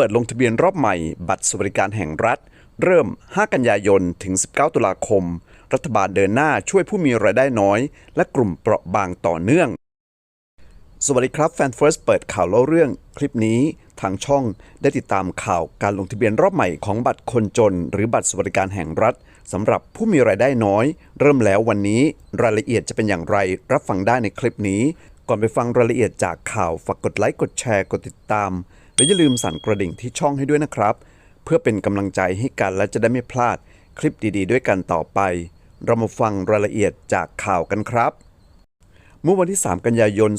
เปิดลงทะเบียนรอบใหม่ บัตรสวัสดิการแห่งรัฐ เริ่ม 5 กันยายน ถึง 19 ตุลาคม รัฐบาลเดินหน้าช่วยผู้มีรายได้น้อย และกลุ่มเปราะบางต่อเนื่อง สวัสดีครับแฟนเฟิร์สเปิดข่าวเล่าเรื่อง คลิปนี้ทางช่องได้ติดตามข่าวการลงทะเบียนรอบใหม่ของบัตรคนจน หรือบัตรสวัสดิการแห่งรัฐสำหรับผู้มีรายได้น้อย เริ่มแล้ววันนี้รายละเอียดจะเป็นอย่างไร รับฟังได้ในคลิปนี้ ก่อนไปฟังรายละเอียดจากข่าวฝากกดไลค์กดแชร์กดติดตาม และอย่าลืมสั่นกระดิ่งที่ช่องให้ด้วยนะครับ เพื่อเป็นกำลังใจให้กันและจะได้ไม่พลาดคลิปดีๆ ด้วยกันต่อไป เรามาฟังรายละเอียดจากข่าวกันครับ เมื่อวันที่ 3 กันยายน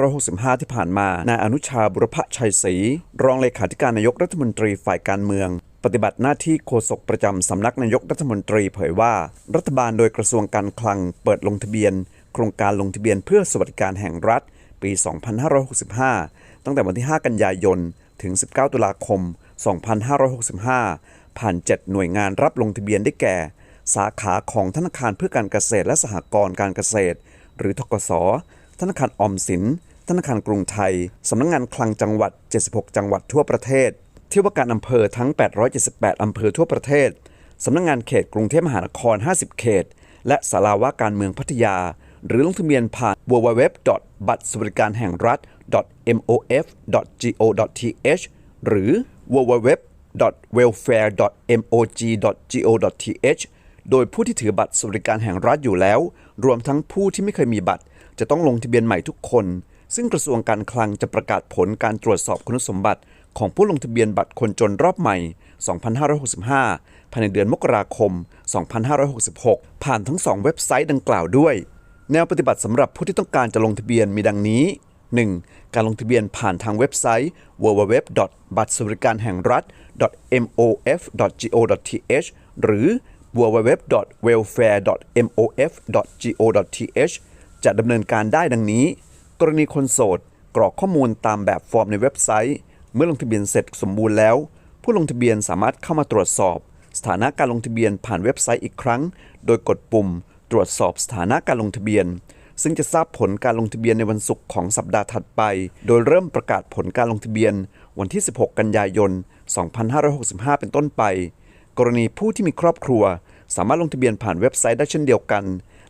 2565 ที่ผ่านมานายอนุชาบุรพชัยศรีรองเลขาธิการนายกรัฐมนตรีฝ่ายการเมืองปฏิบัติหน้าที่โฆษกประจำสำนักนายกรัฐมนตรีเผยว่า รัฐบาลโดยกระทรวงการคลังเปิดลงทะเบียน โครงการลงทะเบียนเพื่อสวัสดิการแห่งรัฐ ปี 2565 ตั้งแต่วันที่ 5 กันยายน ถึง 19 ตุลาคม 2565 ผ่าน 7 หน่วยงานรับลงทะเบียนได้แก่ สาขาของธนาคารเพื่อการเกษตรและสหกรณ์การเกษตร หรือทกส ธนาคารออมสิน ธนาคารกรุงไทย สำนักงงานคลังจังหวัด 76 จังหวัดทั่วประเทศที่ว่าการอำเภอทั้ง 878 อำเภอทั่วประเทศ สำนักงงานเขตกรุงเทพมหานคร 50 เขต และสาราว่าการเมืองพัทยา หรือลงทะเบียนผ่าน www. บัตรสวัสดิการแห่งรัฐ mof.go.th หรือ www. welfare.mog.go.th โดยผู้ที่ถือบัตรสวัสดิการแห่งรัฐอยู่แล้ว รวมทั้งผู้ที่ไม่เคยมีบัตร จะต้องลงทะเบียนใหม่ทุกคน ซึ่งกระทรวงการคลังจะประกาศผลการตรวจสอบคุณสมบัติ ของผู้ลงทะเบียนบัตรคนจนรอบใหม่ 2565 ภายในเดือนมกราคม 2566 ผ่านทั้ง 2 เว็บไซต์ดังกล่าวด้วย แนวปฏิบัติสำหรับผู้ที่ต้องการจะลงทะเบียนมีดังนี้ 1. การลงทะเบียนผ่านทางเว็บไซต์ www. บัตรสวัสดิการแห่งรัฐ mof.go.th หรือ www.welfare.mof.go.th จะดำเนินการได้ดังนี้ กรณีคนโสด กรอกข้อมูลตามแบบฟอร์มในเว็บไซต์ เมื่อลงทะเบียนเสร็จสมบูรณ์แล้ว ผู้ลงทะเบียนสามารถเข้ามาตรวจสอบ สถานะการลงทะเบียนผ่านเว็บไซต์อีกครั้ง โดยกดปุ่ม ตรวจสอบสถานะการลงทะเบียน ซึ่งจะทราบผลการลงทะเบียนในวันศุกร์ของสัปดาห์ถัดไป โดยเริ่มประกาศผลการลงทะเบียนวันที่ 16 กันยายน 2565 เป็นต้นไป กรณีผู้ที่มีครอบครัว สามารถลงทะเบียนผ่านเว็บไซต์ได้เช่นเดียวกัน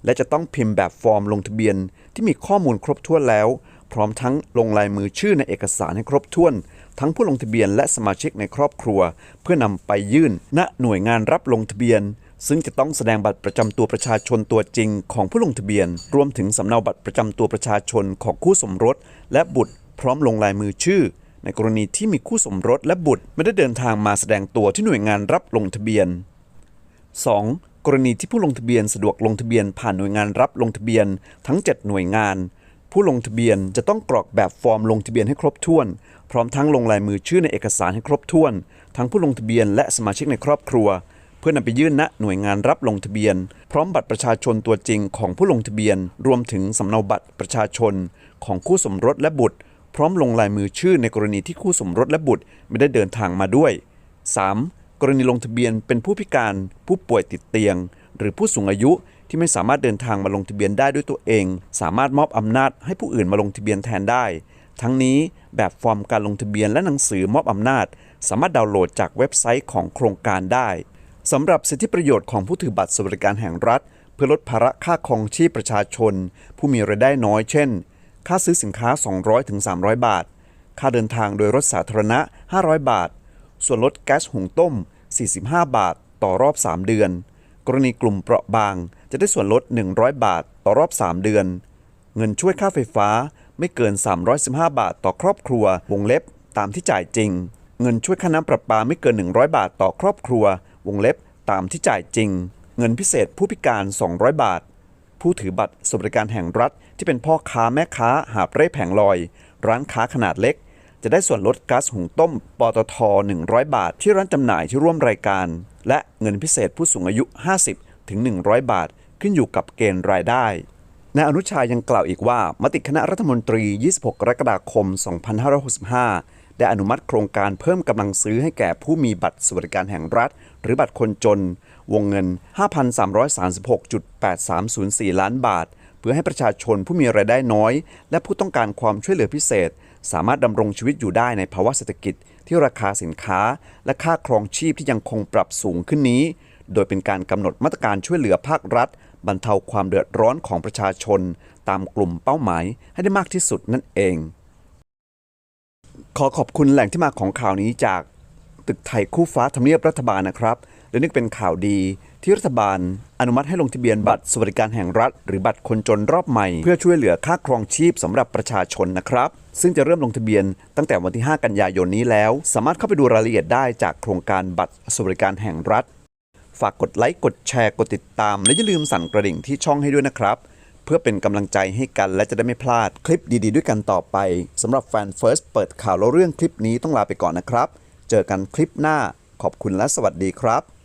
และจะต้องพิมพ์แบบฟอร์มลงทะเบียนที่มีข้อมูลครบถ้วนแล้ว พร้อมทั้งลงลายมือชื่อในเอกสารให้ครบถ้วน ทั้งผู้ลงทะเบียนและสมาชิกในครอบครัว เพื่อนำไปยื่น ณหน่วยงานรับลงทะเบียน ซึ่งจะต้องแสดงบัตรประจำตัวประชาชนตัวจริงของผู้ลงทะเบียน รวมถึงสำเนาบัตรประจำตัวประชาชนของคู่สมรส และบุตรพร้อมลงลายมือชื่อ ในกรณีที่มีคู่สมรสและบุตรไม่ได้เดินทางมาแสดงตัวที่หน่วยงานรับลงทะเบียน 2. กรณีที่ผู้ลงทะเบียนสะดวกลงทะเบียนผ่านหน่วยงานรับลงทะเบียนทั้ง 7 หน่วยงาน ผู้ลงทะเบียนจะต้องกรอกแบบฟอร์มลงทะเบียนให้ครบถ้วน พร้อมทั้งลงลายมือชื่อในเอกสารให้ครบถ้วน ทั้งผู้ลงทะเบียนและสมาชิกในครอบครัว เพื่อนำไปยื่นณหน่วยงานรับลงทะเบียน พร้อมบัตรประชาชนตัวจริงของผู้ลงทะเบียน รวมถึงสำเนาบัตรประชาชน ของคู่สมรสและบุตร พร้อมลงลายมือชื่อในกรณีที่คู่สมรสและบุตรไม่ได้เดินทางมาด้วย 3. กรณีลงทะเบียนเป็นผู้พิการ ผู้ป่วยติดเตียง หรือผู้สูงอายุที่ไม่สามารถเดินทางมาลงทะเบียนได้ด้วยตัวเอง สามารถมอบอำนาจให้ผู้อื่นมาลงทะเบียนแทนได้ ทั้งนี้แบบฟอร์มการลงทะเบียนและหนังสือมอบอำนาจ สามารถดาวน์โหลดจากเว็บไซต์ของโครงการได้ สำหรับสิทธิประโยชน์ของผู้ถือบัตรสวัสดิการแห่งรัฐ เพื่อลดภาระค่าครองชีพประชาชน ผู้มีรายได้น้อย เช่น ค่าซื้อสินค้า 200-300 บาท ค่าเดินทางโดยรถสาธารณะ 500 บาท ส่วนลดแก๊สหุงต้ม 45 บาท ต่อรอบ 3 เดือน กรณีกลุ่มเปราะบาง จะได้ส่วนลด 100 บาท ต่อรอบ 3 เดือน เงินช่วยค่าไฟฟ้าไม่เกิน 315 บาท ต่อครอบครัว วงเล็บ ตามที่จ่ายจริง เงินช่วยค่าน้ำประปาไม่เกิน 100 บาท ต่อครอบครัว วงเล็บ ตามที่จ่ายจริง เงินพิเศษผู้พิการ 200 บาท ผู้ถือบัตรสวัสดิการแห่งรัฐ ที่เป็นพ่อค้าแม่ค้าหาบเร่แผงลอย ร้านค้าขนาดเล็ก จะได้ส่วนลดก๊าซหุงต้ม ปตท 100 บาท ที่ร้านจำหน่ายที่ร่วมรายการ และเงินพิเศษผู้สูงอายุ 50 ถึง 100 บาท ขึ้นอยู่กับเกณฑ์รายได้นายอนุชายังกล่าวอีกว่า มติคณะรัฐมนตรี 26 กรกฎาคม 2565 ได้อนุมัติโครงการเพิ่มกำลังซื้อให้แก่ผู้มีบัตรสวัสดิการแห่งรัฐ หรือบัตรคนจน วงเงิน 5,336.8304 ล้านบาท เพื่อให้ประชาชนผู้มีรายได้น้อย และผู้ต้องการความช่วยเหลือพิเศษ สามารถดำรงชีวิตอยู่ได้ในภาวะเศรษฐกิจ ที่ราคาสินค้า และค่าครองชีพที่ยังคงปรับสูงขึ้นนี้ โดยเป็นการกำหนดมาตรการช่วยเหลือภาครัฐ บรรเทาความเดือดร้อนของประชาชน ตามกลุ่มเป้าหมายให้ได้มากที่สุดนั่นเอง ขอขอบคุณแหล่งที่มาของข่าวนี้จากตึกไทยคู่ฟ้าทำเนียบรัฐบาลนะครับและนี่เป็นข่าวดีที่รัฐบาลอนุมัติให้ลงทะเบียนบัตรสวัสดิการแห่งรัฐ หรือบัตรคนจนรอบใหม่ เพื่อช่วยเหลือค่าครองชีพสำหรับประชาชนนะครับ ซึ่งจะเริ่มลงทะเบียนตั้งแต่วันที่ 5 กันยายนนี้แล้ว สามารถเข้าไปดูรายละเอียดได้จากโครงการบัตรสวัสดิการแห่งรัฐ ฝากกดไลค์กดแชร์กดติดตาม และอย่าลืมสั่นกระดิ่งที่ช่องให้ด้วยนะครับ พื่อเป็นกำลังใจให้กันและจะได้ไม่พลาดคลิปดีๆ ด้วยกันต่อไปสำหรับแฟน First เปิดข่าวแล้วเรื่องคลิปนี้ต้องลาไปก่อนนะครับ เจอกันคลิปหน้าขอบคุณและสวัสดีครับ